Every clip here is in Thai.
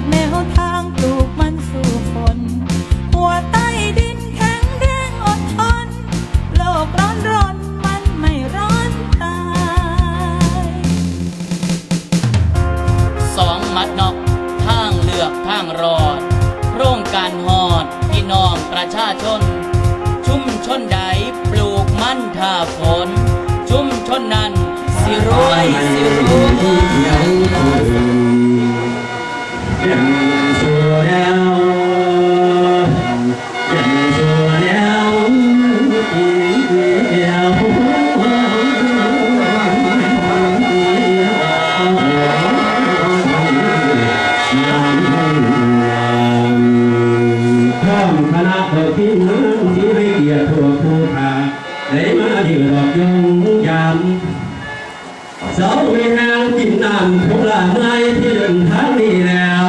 จากแนวทางปลูกมันสู่ฝนหัวใต้ดินแข็งแรงอดทน โลกร้อนรนมันไม่ร้อนตายสองมัดนอกทางเลือกทางรอด โรงการหอดพี่นองประชาชน ชุมชนใดปลูกมันท่าฝน ชุมชนนั้นสิรวยสิรว เสาไม่แห้งกินน้ำทุกลาไม้ที่เดินทางนี้แล้ว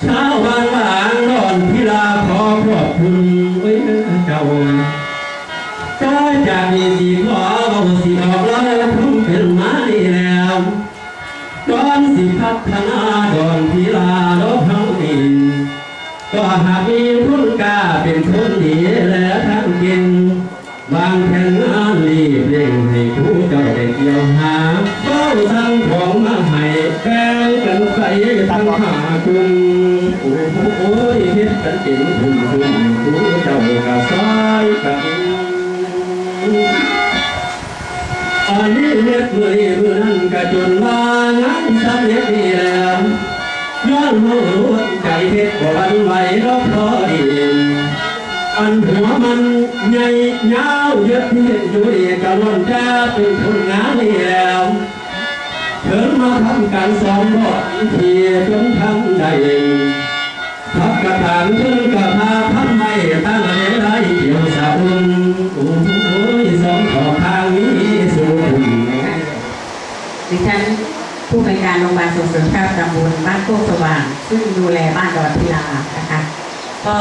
เช้าบางหลางนอนพิลาขอขอบคุณไว้เจ้าก็จากนี้สิขอเอาสิออกแล้วทุ่มเป็นมานี่แล้วดอนสิพัฒนาดอนพิลาดอกทั้งนี้ก็หากมีทุนกล้าเป็นคนดีและทั้งกินบางแห่งงานรีบเร่งให้ผู้ เฮ็ดกันเป็นคุณคุณผู้เจ้าก็ซอยกันอันนี้เฮ็ดมือนี้มือนั้นก็จนว่างานสำเร็จนี่แล้วย้อนหัวใจเพชรวันไหวรอบพอดีอันหัวมันใหญ่ยาวเยอะที่เห็นอยู่นี่กะล้นจะเป็นคนงานนี่แล้วเถิงมาทำการสอนบอดทีจนทำได้ ทับกระถางเพิ่งกระพาทำไม่ตั้งอะไรไรเกี่ยวสะอุ่นโอ้ยสองขอทางนี้สู่คุณดิฉันผู้ในการโรงพยาบาลส่งเสริมแพทย์ตำบลบ้านโคกสว่าง ซึ่งดูแลบ้านดอนพิลานะคะก็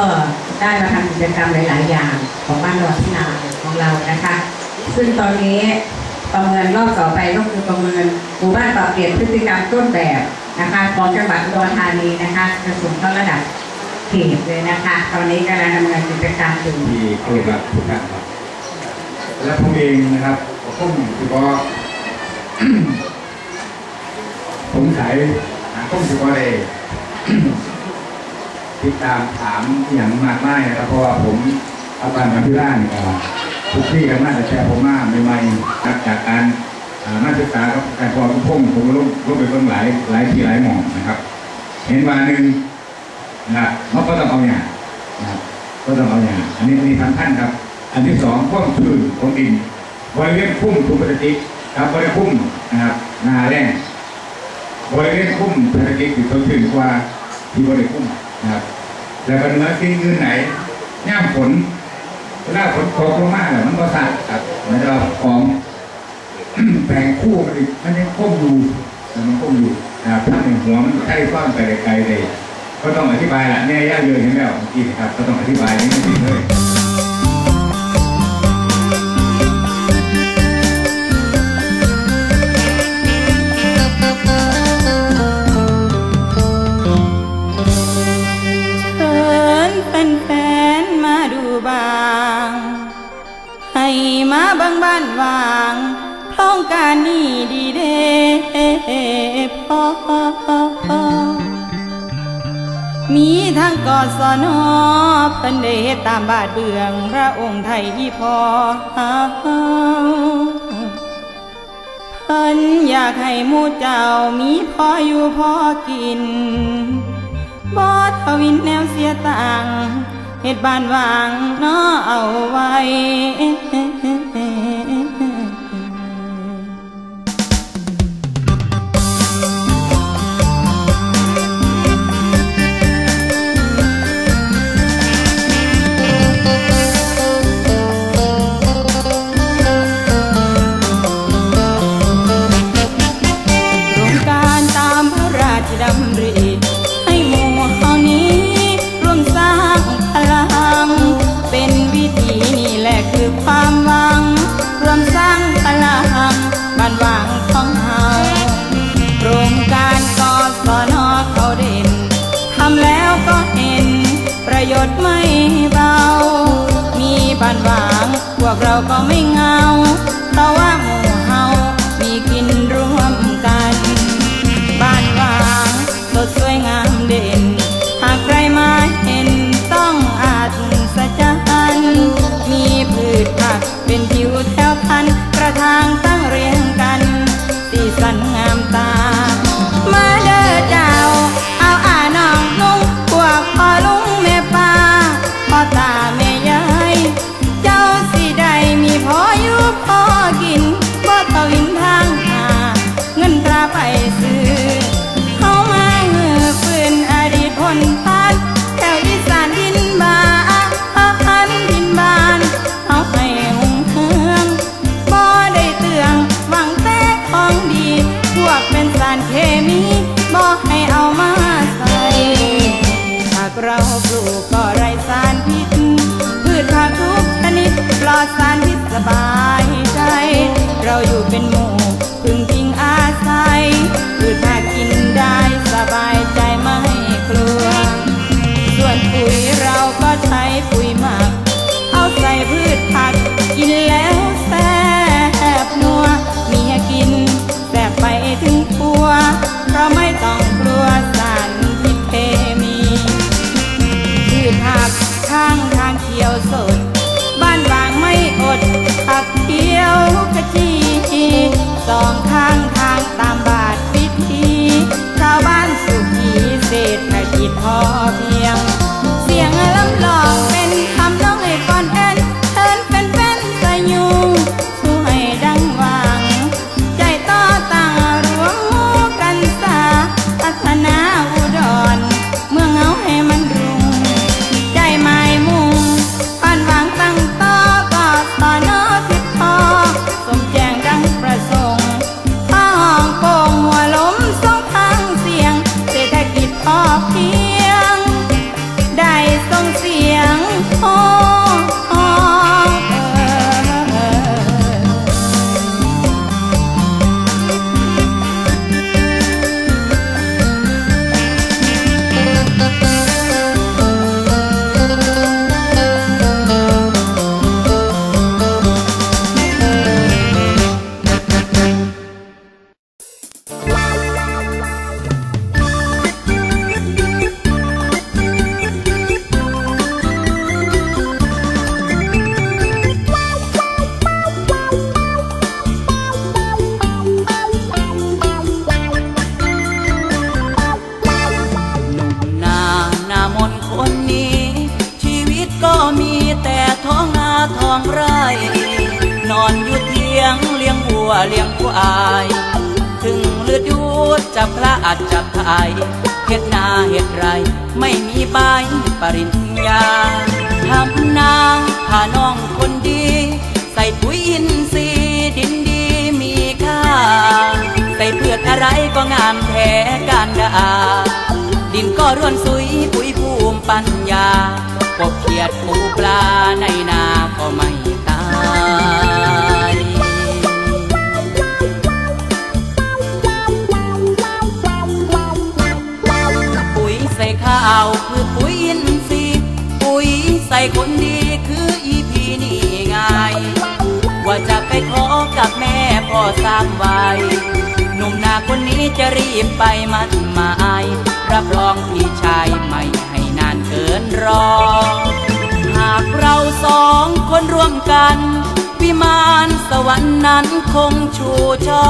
ได้มาทำกิจกรรมหลาย ๆ อย่างของบ้านดอนพิลาของเรานะคะ ซึ่งตอนนี้ประเมินรอบต่อไปก็คือประเมินหมู่บ้านปรับเปลี่ยนพฤติกรรมต้นแบบนะคะของจังหวัดอุดรธานีนะคะจะสูงเข้าระดับ เขตเลยนะคะ ตอนนี้กำลังดำเนินกิจกรรมอยู่ที่คุยกับทุกท่านครับ และผมเองนะครับผมถือว่าผมขายหาผมถือว่าเลยติดตามถามอย่างมากมายนะครับ เพราะว่าผมเอาการมาที่ร้านก็ทุกที่กันมาแต่แชร์ผมมาใหม่ๆนับจากการอ่ามาศึกษากับการพอทุกพงผมก็ลงลงไปเบิ่งหลายหลายที่หลายหม่องนะครับ เห็นมาหนึ่ง นะครับเขาก็ต้องเอาอย่างนะก็ต้องเอาอย่าง อันนี้อันนี้สำคัญครับ อันที่สองความชื้นของดินบริเวณพุ่มถูกปฏิกับบริเวณพุ่มนะครับนาแรงบริเวณพุ่มปฏิกิอตัวชื้นกว่าที่บริเวณพุ่มนะครับแล้วก็เนื้อที่เงินไหนย่ามฝนเวลาฝนตกลงมาเนี่ยมันก็สาดครับเหมันจะของแปลงคู่มันมันยังคงอยู่มันคงอยู่นะครับถ้าในหัวมันใกล้ซ่อนไปไกลเลย ก็ต้องอธิบายละเนี่ยยากเลยเห็นไหมเมื่อกี้นะครับ ก็ต้องอธิบายนิดนึงเลยมาบางบ้านวางโครงการนี้ดีเด้พอ มีทั้งกอสนอเพิ่นได้เฮ็ดตามบาทเบืองพระองค์ไทยที่พอเพิ่นอยากให้หมู่เจ้ามีพออยู่พอกินบอทวินแนวเสียตังเฮ็ดบ้านวางเนาะเอาไว้ พ สบายใจ เราอยู่เป็น เลี้ยงควาย ถึงเลือดยุดจับพระอัดจับไทยเฮ็ดนาเฮ็ดไรไม่มีใบปริญญาทำนาพาน้องคนดี ใส่ปุ๋ยอินทรีย์ดินดีมีค่า ใส่เพืชอะไรก็งามแท้การดาดินก็ร่วนสุยปุ๋ยภูมิปัญญากบเขียดปูปลาในนาก็ไม่ตาย ข้าวคือปุ๋ยอินทรีย์ปุ๋ยใส่คนดีคืออีพีนี่ไงว่าจะไปขอกับแม่พ่อสามวัยหนุ่มนาคนนี้จะรีบไปมัดมายรับรองพี่ชายไม่ให้นานเกินรอ หากเราสองคนร่วมกันวิมานสวรรค์นั้นคงชูช่อ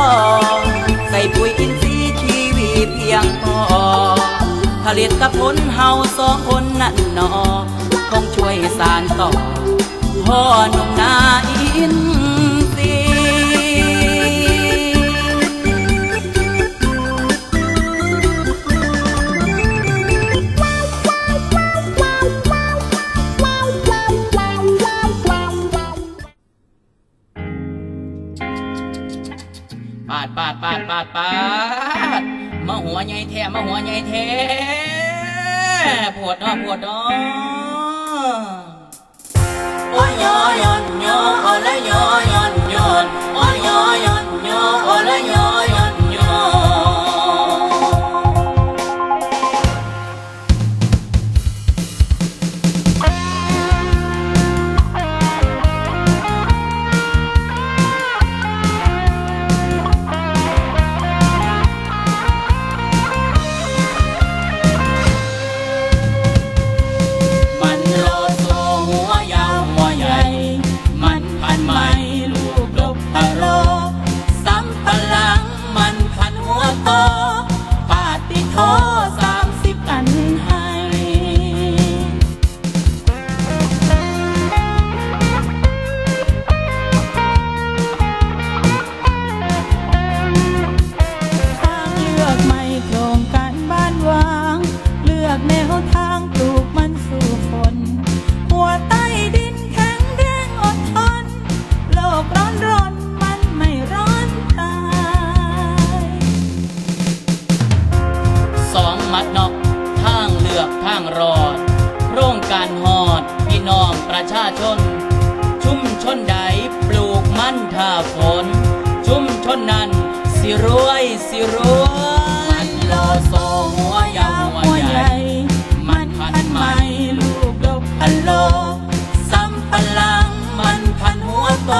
ใส่ปุ๋ยอินทรีย์ชีวีเพียงพอ ลิตผลเฮาสองคนนั่นหนอคงช่วยสานต่อพ่อหนุ่มนาอินทรีปาดปาดปาดปาดปาด มาหัวใหญ่แท้มาหัวใหญ่แท้ปวดเนาะปวดเนาะโอ้ยยอนยอนยอโอ้ละยอยอนยอนโอ้ยยอนยอนยอโอ้ละยยอน ชาชน ชุมชนใดปลูกมั่นท่าฝน ชุมชนนั้นสิรวยสิรวยโลโซหัวยาวหัวใหญ่ มันพันใหมลูกดกพันโลสัมพลังมันพันหัวโต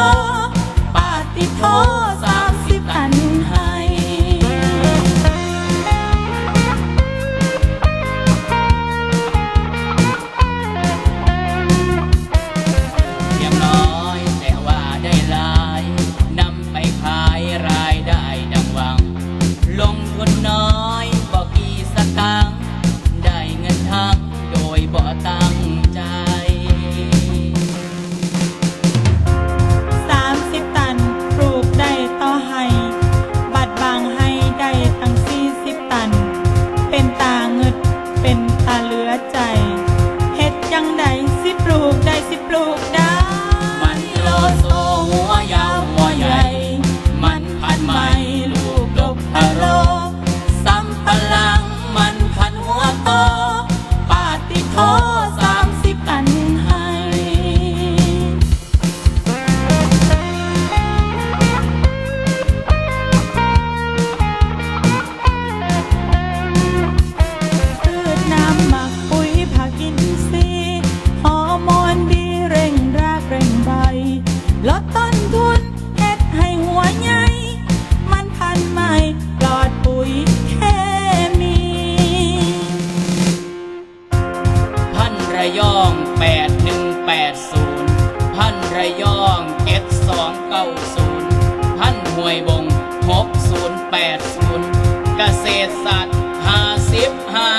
ปาติโท แปดศูนย์เกษตรศาสตร์ห้าสิบห้า